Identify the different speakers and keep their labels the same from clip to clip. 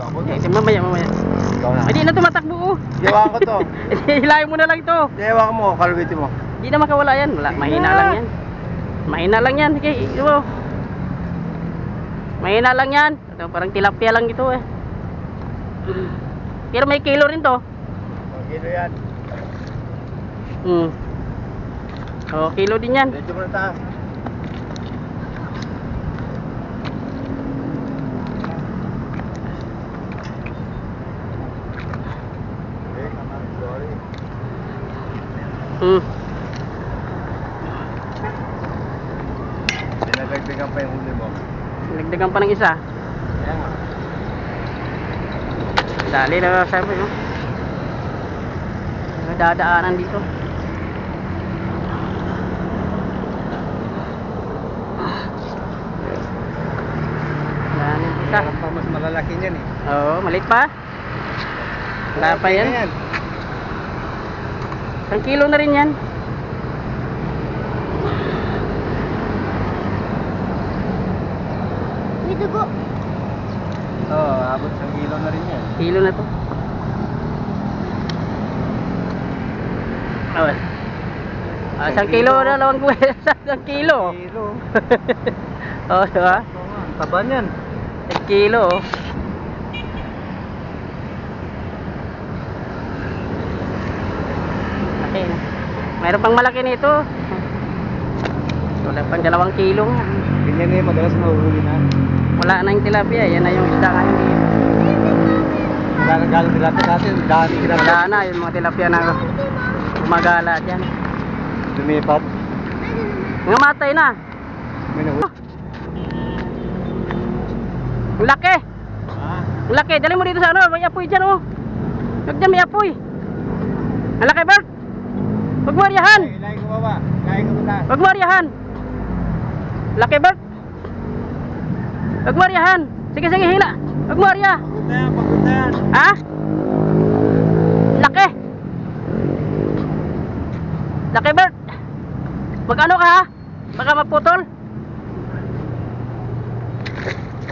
Speaker 1: Ako
Speaker 2: Eh, si mamaya, mamaya.
Speaker 1: Ikaw na.
Speaker 2: Hindi na tumatakbo oh.
Speaker 1: Yawa ko to.
Speaker 2: Hilahin mo na lang ito.
Speaker 1: Yawa ko mo, kalwiti mo.
Speaker 2: Hindi na makawala yan. Wala, mahina lang yan. Mahina lang yan. Sige, ito. Mahina lang yan. Ito, parang tilapia lang ito eh. Pero may kilo rin to.
Speaker 1: Kilo yan.
Speaker 2: Hmm. Oh, kilo din yan.
Speaker 1: Medyo mo na taas. Eh, sorry.
Speaker 2: Hmm.
Speaker 1: Dinagagdagan pa yung huli mo.
Speaker 2: Nagdagan pa ng isa.
Speaker 1: Kaya nga.
Speaker 2: Dali na sabi no. May dadaanan dito. Yan.
Speaker 1: Meron pa mas malalaki niyan eh.
Speaker 2: Oo, malit pa. Wala pa yan. Isang kilo na rin yan.
Speaker 3: May dugo.
Speaker 1: Oo, oh, abot sa kilo na rin yan.
Speaker 2: Kilo na to. Oh. Ah, isang kilo na lang po. Isang kilo.
Speaker 1: Kilo.
Speaker 2: oh, diba?
Speaker 1: Taba niyan.
Speaker 2: Isang kilo. oh. Laki na. Mayroon pang malaki nito. Wala pang dalawang kilo nga.
Speaker 1: Ganyan eh, madalas mahuhuli na.
Speaker 2: Wala na yung tilapia. Yan na yung isda ngayon dito.
Speaker 1: Galang galang nila sa atin, dami
Speaker 2: Wala na yung mga tilapia na gumagala dyan.
Speaker 1: Lumipat.
Speaker 2: Mga matay na.
Speaker 1: May nahuli.
Speaker 2: Ang laki.
Speaker 1: Ah,
Speaker 2: Ang laki. Dali mo dito sa ano. May apoy dyan oh. Huwag dyan may apoy. Ang laki Bert.
Speaker 1: Ilahin ko baba.
Speaker 2: Huwag mo ariyahan. Laki Bert. Ariyahan. Sige sige hila.
Speaker 1: Na yan.
Speaker 2: Ha? Laki. Laki Bert. Magkano ka ha? Baka maputol.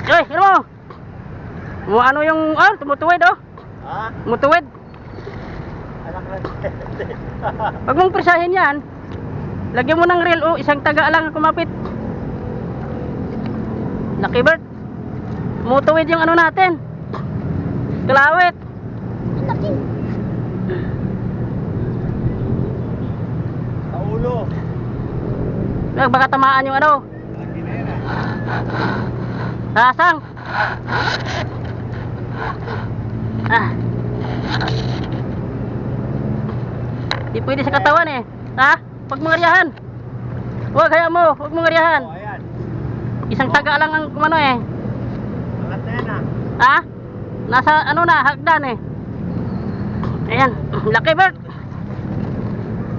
Speaker 2: Ay, ano mo? Mo ano yung ah, tumutuwid oh.
Speaker 1: Ha?
Speaker 2: Tumutuwid. Pag mong presahin yan, lagyan mo ng reel oh, isang taga lang ang kumapit. Laki Bert. Yung ano natin. Kalawit.
Speaker 3: Laki.
Speaker 1: Sa ulo.
Speaker 2: Baka tamaan yung ano.
Speaker 1: Lagi na yan ah.
Speaker 2: Sasang. Ah. Di pwede sa katawan eh. Ha? Huwag mong ariyahan. Huwag, hayaan mo. Huwag mong ariyahan.
Speaker 1: Oh, ayan.
Speaker 2: Isang taga lang ang kumano eh.
Speaker 1: Angat na yan ah.
Speaker 2: Ha? Nasa ano na, hagdan eh. Ayan. Laki Bert.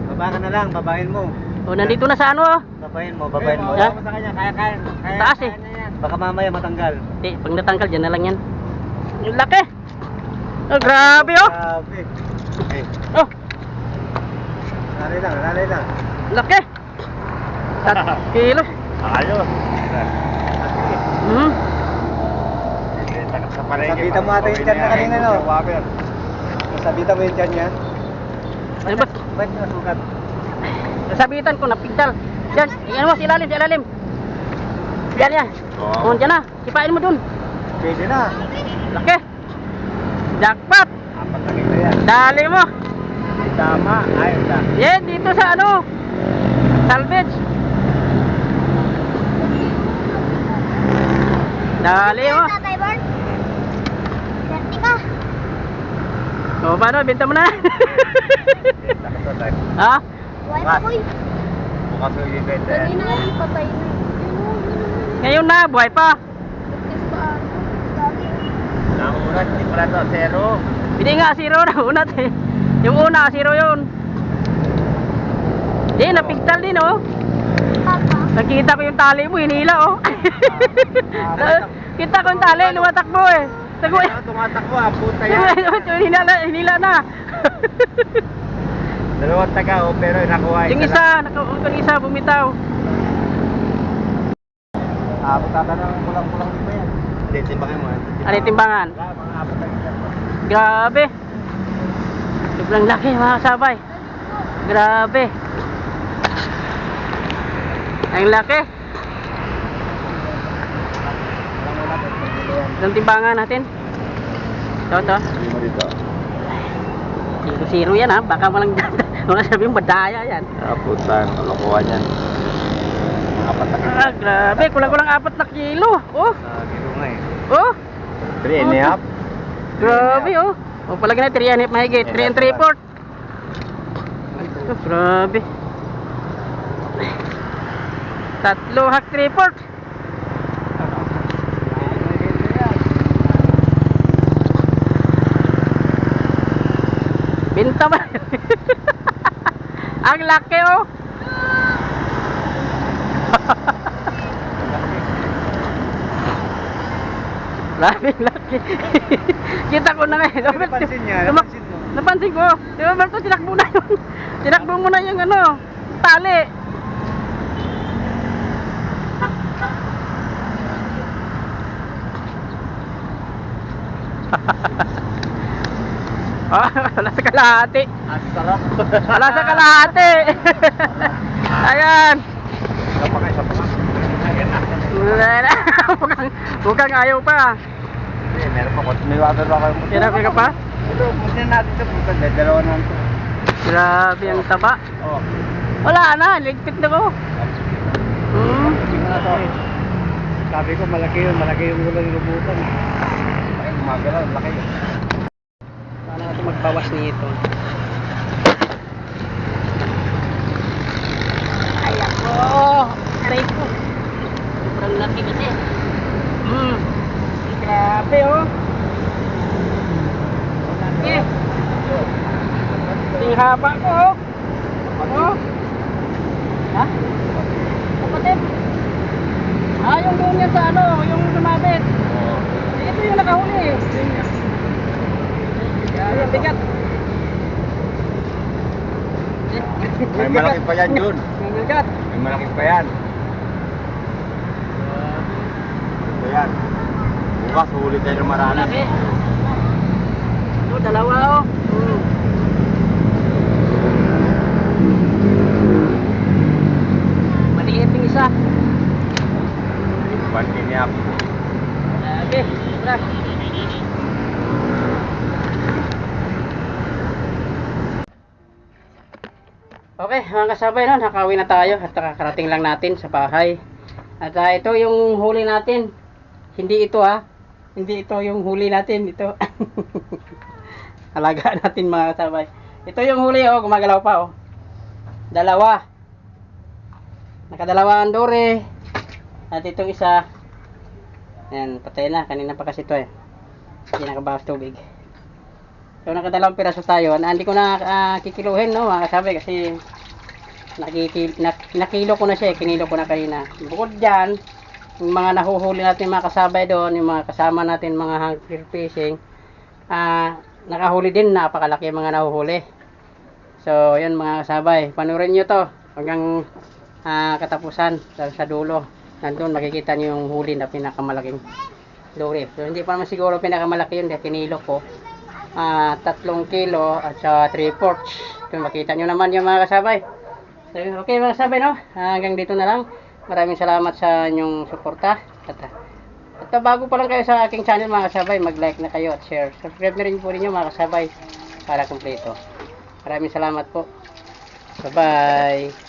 Speaker 1: Baba ka na lang, babahin mo.
Speaker 2: O, nandito na sa ano oh.
Speaker 1: Babahin mo, babahin mo.
Speaker 2: Ha?
Speaker 1: Ayaw mo sa kanya, kaya kaya. kaya
Speaker 2: Taas
Speaker 1: kaya
Speaker 2: eh.
Speaker 1: na yan. Baka mamaya matanggal.
Speaker 2: Di, pag natangkal, dyan na lang yan. Yung laki. Oh, grabe oh.
Speaker 1: Grabe. Eh,
Speaker 2: Oh,
Speaker 1: nalay lang, nalay lang.
Speaker 2: laki. Sa kilo.
Speaker 1: Ayos.
Speaker 2: Hmm.
Speaker 1: Sabitan mo ata yung tiyan na kanina, no? Sabitan mo yung tiyan niya.
Speaker 2: Ano ba?
Speaker 1: Ba't nasukat?
Speaker 2: Nasabitan ko, napigtal. Diyan, yan mo, sa ilalim, sa ilalim. Yan. Oh, dyan na. Sipain mo dun.
Speaker 1: Pwede na.
Speaker 2: Laki. Jackpot.
Speaker 1: Apat na kilo yan.
Speaker 2: Dali mo.
Speaker 1: Tama. Ayos na.
Speaker 2: Yan, dito sa ano. Salvage. Dali mo.
Speaker 3: Tatay Bart. Swerte ka.
Speaker 2: O, paano? Benta mo na. Ha?
Speaker 3: Buhay pa boy.
Speaker 1: Bukas yung.
Speaker 3: Kanina patay na.
Speaker 2: Ngayon na, buhay pa.
Speaker 3: Dami.
Speaker 1: Nakulat, hindi pala to. Zero.
Speaker 2: Hindi nga, zero na unat eh. Yung una, zero yun. Di, napigtal din oh. Nakita ko yung tali mo, hinila oh. Kita ko yung tali, lumatakbo eh. Tago eh.
Speaker 1: Tumatakbo ah. Puta yan.
Speaker 2: hinila, hinila na.
Speaker 1: Dalawang taga oh, pero nakuha
Speaker 2: yung isa, naka, yung isa bumitaw.
Speaker 1: Ah, ata ng kulang-kulang ba yan? Hindi, timbangin mo.
Speaker 2: Ano timbangan?
Speaker 1: Apat na kilo.
Speaker 2: Grabe. Sobrang laki mga kasabay. Grabe. Ang laki. Ang timbangan natin. Ito, ito.
Speaker 1: Hindi mo dito.
Speaker 2: Zero zero yan ha. Baka walang mga sabi yung badaya yan.
Speaker 1: Ah, puta, kalokohan yan. Apat na kilo.
Speaker 2: Ah, grabe. Kulang-kulang apat na kilo. Oh,
Speaker 1: Ah, kilo nga eh.
Speaker 2: oh.
Speaker 1: Three and a half.
Speaker 2: Grabe oh. O palagi na 3 and mahigit. 3 and 3 fourth. Oh, grabe. Tatlo hak 3 fourth. Binta ba? Ang laki oh. Grabe laki. Kita ko na nga. eh.
Speaker 1: Napansin niya, napansin mo.
Speaker 2: Napansin ko. Di ba Berto, sinakbo na yun. Sinakbo mo na yung ano, tali. Ah, wala sa kalahati.
Speaker 1: Ang sarap.
Speaker 2: Wala sa kalahati. Ayan.
Speaker 1: Isa pa nga, isa pa. Ayan na.
Speaker 2: Mukhang ayaw pa.
Speaker 1: Hindi, meron pa. May water pa kayo.
Speaker 2: Sinabi ka pa?
Speaker 1: Ito, muna natin ito. Puta, dalawa na ito.
Speaker 2: Grabe ang taba.
Speaker 1: Oh.
Speaker 2: Wala na, ligpit na ko. Hmm.
Speaker 1: Sabi ko, malaki yun. Malaki yung ulang lubutan. Ay, gumagalaw. Laki yun.
Speaker 2: Paano natin magbawas nito? Ay ako! Aray ko! Sobrang laki kasi. Hmm. Grabe oh! Laki! Ang haba ko oh! Oh! Ha? Kapatid! Doon yan sa ano, yung sumabit. Ito yung nakahuli. Ang bigat.
Speaker 1: May malaki pa yan, Jun.
Speaker 2: Ang bigat.
Speaker 1: May malaki pa yan. Ito yan. Bukas, huli tayo ng marami.
Speaker 2: Malaki. Ito, dalawa oh. Hmm. Maliit yung isa.
Speaker 1: Pantinyak.
Speaker 2: Lagi. Sobra. Okay, mga kasabay no, nakauwi na tayo at nakakarating lang natin sa bahay. At ah, ito yung huli natin. Hindi ito ha. Hindi ito yung huli natin. Ito. Alagaan natin mga kasabay. Ito yung huli oh, gumagalaw pa oh. Dalawa. Nakadalawa ang dore. At itong isa. Ayan, patay na. Kanina pa kasi ito eh. Hindi nakabawas tubig. So nakadalawang piraso tayo. Na, hindi ko na ah, kikiluhin no mga kasabay kasi nakikil, nak, nakilo ko na siya eh. Kinilo ko na kanina. Bukod dyan, yung mga nahuhuli natin mga kasabay doon, yung mga kasama natin mga hungry fishing, ah nakahuli din, napakalaki mga nahuhuli. So, yun mga kasabay, panurin nyo to hanggang ah, katapusan sa, sa dulo. Nandun makikita nyo yung huli na pinakamalaking lure. So, hindi pa naman siguro pinakamalaki yun, dahil kinilo ko. Ah, tatlong kilo at sa 3 fourths. Ito, makita nyo naman yung mga kasabay. So, okay mga kasabay, no? Hanggang dito na lang. Maraming salamat sa inyong suporta. At, at bago pa lang kayo sa aking channel mga kasabay, mag-like na kayo at share. Subscribe na rin po ninyo mga kasabay para kumpleto. Maraming salamat po. Bye-bye.